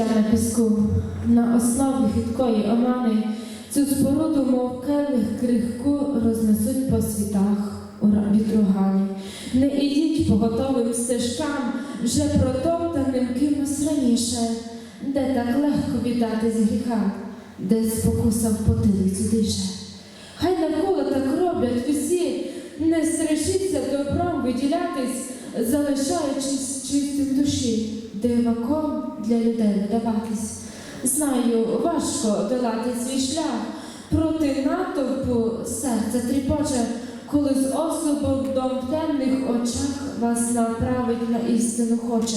життя на піску, на основі хиткої омани, цю споруду, мов келих крихку, рознесуть по світах у ра- Не ідіть по готовим стежкам, вже протоптаним кимось раніше, де так легко віддати з гріха, де спокуса в потилицю дише. Хай навколо так роблять усі, не страшіться добром виділятись, залишаючись чистим душі, диваком для людей видаватись. Знаю, важко долати свій шлях, проти натовпу серце тріпоче, коли з особом в темних очах вас направить на істину хоче.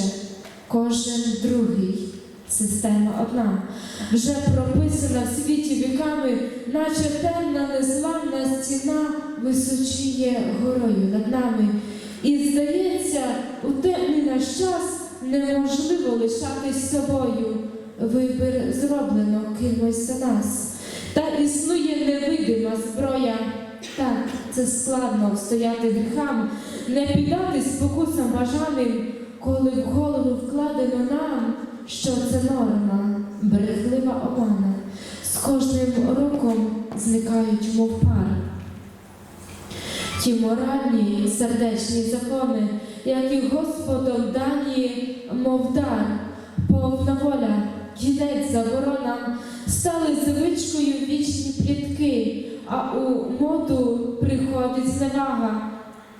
Кожен другий система одна, вже прописана в світі віками, наче темна незламна стіна височіє горою над нами. І здається, у темний наш час неможливо лишатись собою. Вибір зроблено кимось за нас. Та існує невидима зброя. Так, це складно встояти гріхам, не піддати спокусам бажаним, коли в голову вкладено нам, що це норма, береглива омана. З кожним роком зникають, мов пар. Ті моральні сердечні закони, які Господом дані, мов дар, повна воля, кінець заборонам, стали звичкою вічні плітки, а у моду приходить зневага,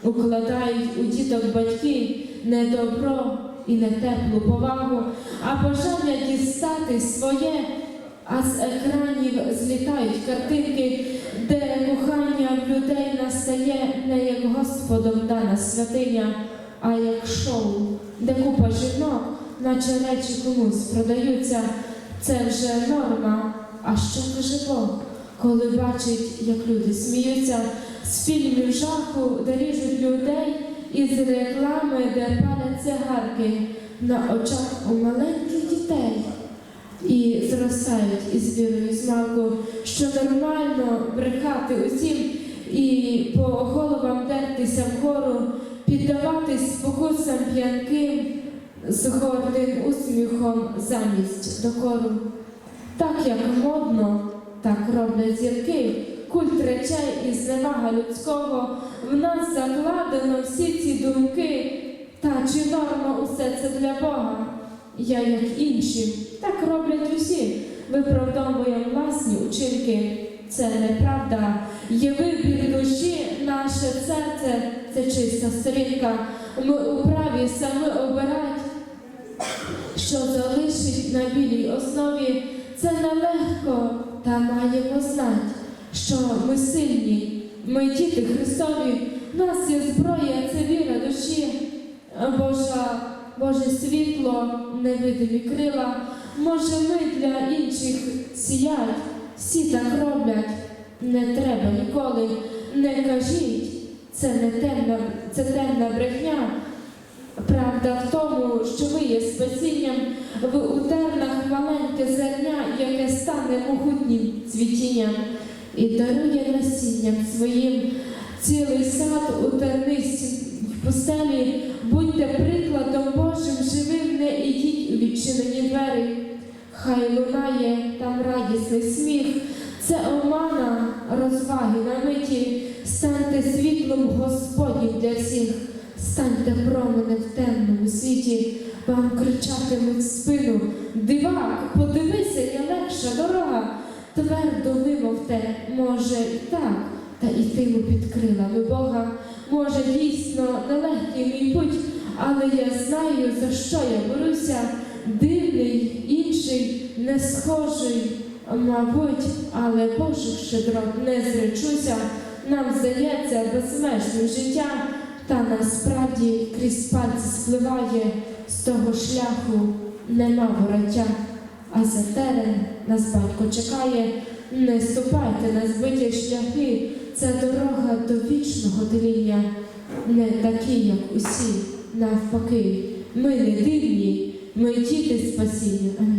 укладають у діток батьки не добро і не теплу повагу, а бажання дістати своє, а з екранів злітають картинки, де кохання людей настає не як Господом дана святиня, а як шоу, де купа жінок, наче речі комусь продаються. Це вже норма. А що каже Бог, коли бачить, як люди сміються з фільмів жаху, де ріжуть людей, із реклами, де палять цигарки на очах у маленьких дітей і зростають із вірою з що нормально брехати усім і по головам дертися вгору, піддаватись спокусам п'янким гордим усміхом замість докору. Так як модно, так роблять зірки, культ речей і зневага людського, в нас закладено всі ці думки. Та чи норма усе це для Бога? Я, як інші, так роблять усі. Виправдовуємо власні учинки. Це неправда. Є вибір серце це чиста сторінка. Ми у праві саме обирать що залишить на білій основі, це нелегко, та маємо знати, що ми сильні, ми діти Христові, нас є зброя, це віра душі, Божа, Боже світло, невидимі крила. Може, ми для інших сіять, всі так роблять, не треба ніколи, не кажіть, це не темна, це темна брехня. Правда в тому, що ви є спасінням, ви у тернах маленьке зерня, яке стане могутнім цвітінням і дарує насінням своїм цілий сад у тернистій пустелі. Будьте прикладом Божим живим, не ідіть у відчинені двері. Хай лунає там радісний сміх, це омана розваги на миті, світлом Господнім для всіх. Станьте променем в темному світі, вам кричатимуть в спину. Дивак, подивися, є легша дорога. Твердо вимовте, може, і так, та йтиму під крилами Бога. Може, дійсно, нелегкий мій путь, але я знаю, за що я борюся. Дивний, інший, не схожий, мабуть, але Божих щедрот не зречуся. Нам здається безмежним життя. Та насправді крізь пальці спливає з того шляху нема вороття, а за терен нас батько чекає, не ступайте на збиті шляхи, це дорога до вічного тління, не такі, як усі, навпаки, ми не дивні, ми діти спасіння.